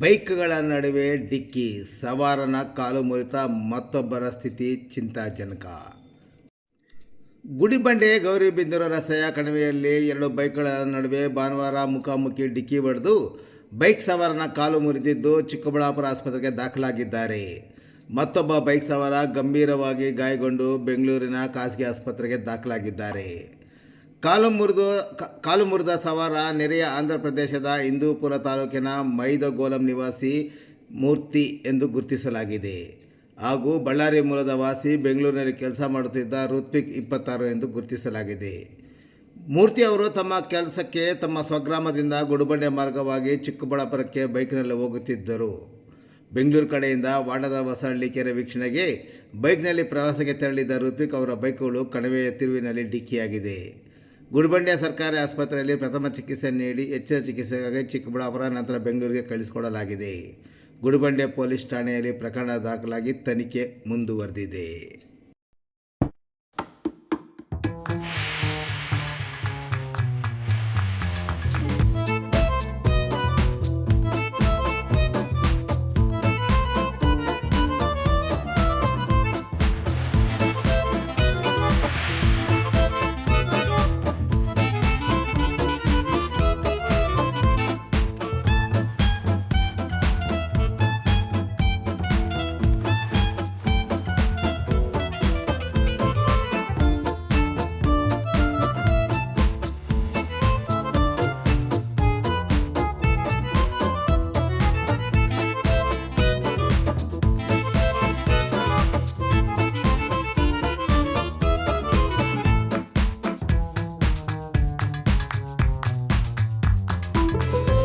ಬೈಕ್ಗಳ ನಡುವೆ ಡಿಕ್ಕಿ ಸವಾರನ ಕಾಲು ಮುರಿತ ಮತ್ತೊಬ್ಬರ ಸ್ಥಿತಿ ಚಿಂತಾಜನಕ. ಗುಡಿಬಂಡೆ ಗೌರಿಬಿದನೂರು ರಸ್ತೆಯ ಕಣಿವೆಯಲ್ಲಿ ಎರಡು ಬೈಕ್ಗಳ ನಡುವೆ ಭಾನುವಾರ ಮುಖಾಮುಖಿ ಡಿಕ್ಕಿ ಹೊಡೆದು ಬೈಕ್ ಸವಾರನ ಕಾಲು ಮುರಿದಿದ್ದು ಚಿಕ್ಕಬಳ್ಳಾಪುರ ಆಸ್ಪತ್ರೆಗೆ ದಾಖಲಾಗಿದ್ದಾರೆ. ಮತ್ತೊಬ್ಬ ಬೈಕ್ ಸವಾರ ಗಂಭೀರವಾಗಿ ಗಾಯಗೊಂಡು ಬೆಂಗಳೂರಿನ ಖಾಸಗಿ ಆಸ್ಪತ್ರೆಗೆ ದಾಖಲಾಗಿದ್ದಾರೆ. ಕಾಲು ಮುರಿದು ಕಾಲು ಮುರಿದ ಸವಾರ ನೆರೆಯ ಆಂಧ್ರ ಪ್ರದೇಶದ ಹಿಂದೂಪುರ ತಾಲೂಕಿನ ಮೈದಗೋಲಂ ನಿವಾಸಿ ಮೂರ್ತಿ ಎಂದು ಗುರುತಿಸಲಾಗಿದೆ. ಹಾಗೂ ಬಳ್ಳಾರಿ ಮೂಲದ ವಾಸಿ ಬೆಂಗಳೂರಿನಲ್ಲಿ ಕೆಲಸ ಮಾಡುತ್ತಿದ್ದ ಋತ್ವಿಕ್ ಇಪ್ಪತ್ತಾರು ಎಂದು ಗುರುತಿಸಲಾಗಿದೆ. ಮೂರ್ತಿ ಅವರು ತಮ್ಮ ಕೆಲಸಕ್ಕೆ ತಮ್ಮ ಸ್ವಗ್ರಾಮದಿಂದ ಗುಡುಬಂಡೆ ಮಾರ್ಗವಾಗಿ ಚಿಕ್ಕಬಳ್ಳಾಪುರಕ್ಕೆ ಬೈಕ್ನಲ್ಲಿ ಹೋಗುತ್ತಿದ್ದರು. ಬೆಂಗಳೂರು ಕಡೆಯಿಂದ ವಾಡದ ಹೊಸಹಳ್ಳಿ ಕೆರೆ ವೀಕ್ಷಣೆಗೆ ಬೈಕ್ನಲ್ಲಿ ಪ್ರವಾಸಕ್ಕೆ ತೆರಳಿದ್ದ ಋತ್ವಿಕ್ ಅವರ ಬೈಕ್ಗಳು ಕಣವೆಯ ತಿರುವಿನಲ್ಲಿ ಡಿಕ್ಕಿಯಾಗಿದೆ. ಗುಡಿಬಂಡೆ ಸರ್ಕಾರಿ ಆಸ್ಪತ್ರೆಯಲ್ಲಿ ಪ್ರಥಮ ಚಿಕಿತ್ಸೆ ನೀಡಿ ಹೆಚ್ಚಿನ ಚಿಕಿತ್ಸೆಗಾಗಿ ಚಿಕ್ಕಬಳ್ಳಾಪುರ, ನಂತರ ಬೆಂಗಳೂರಿಗೆ ಕಳಿಸಿಕೊಡಲಾಗಿದೆ. ಗುಡಿಬಂಡೆ ಪೊಲೀಸ್ ಠಾಣೆಯಲ್ಲಿ ಪ್ರಕರಣ ದಾಖಲಾಗಿ ತನಿಖೆ ಮುಂದುವರೆದಿದೆ.